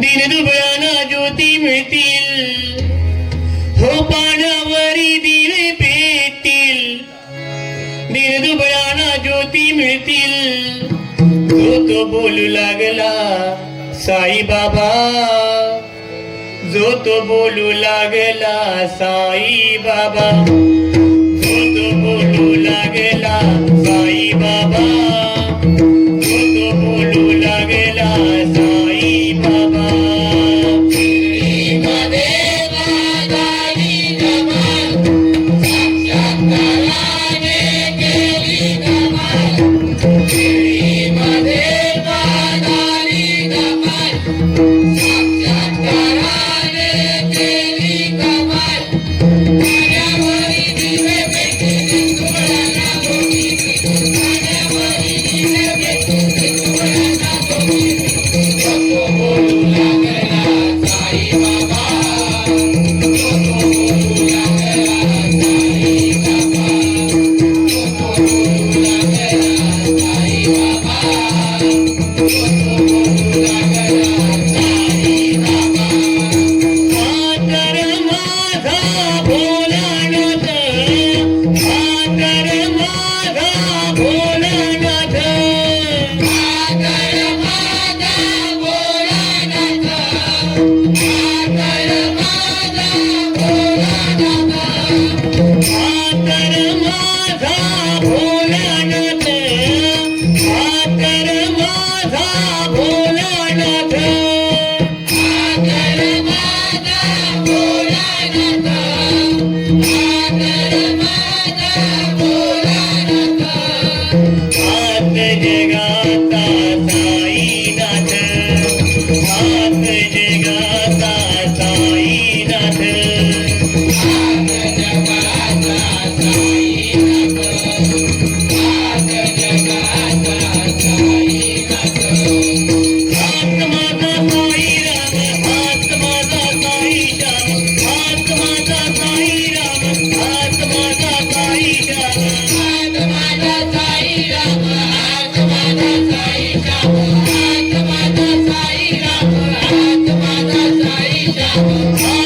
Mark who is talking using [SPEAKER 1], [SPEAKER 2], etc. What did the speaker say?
[SPEAKER 1] दिनदुबळाना ज्योती मिळतील. हो पाण्यावरी दिवे पेटतील. दिनदुबळाना ज्योती मिळतील. तो तो बोलू लागला साई बाबा जो तो बोलू लागला साई बाबा जो तो बोलू लागला साई बाबा Bye. Yeah.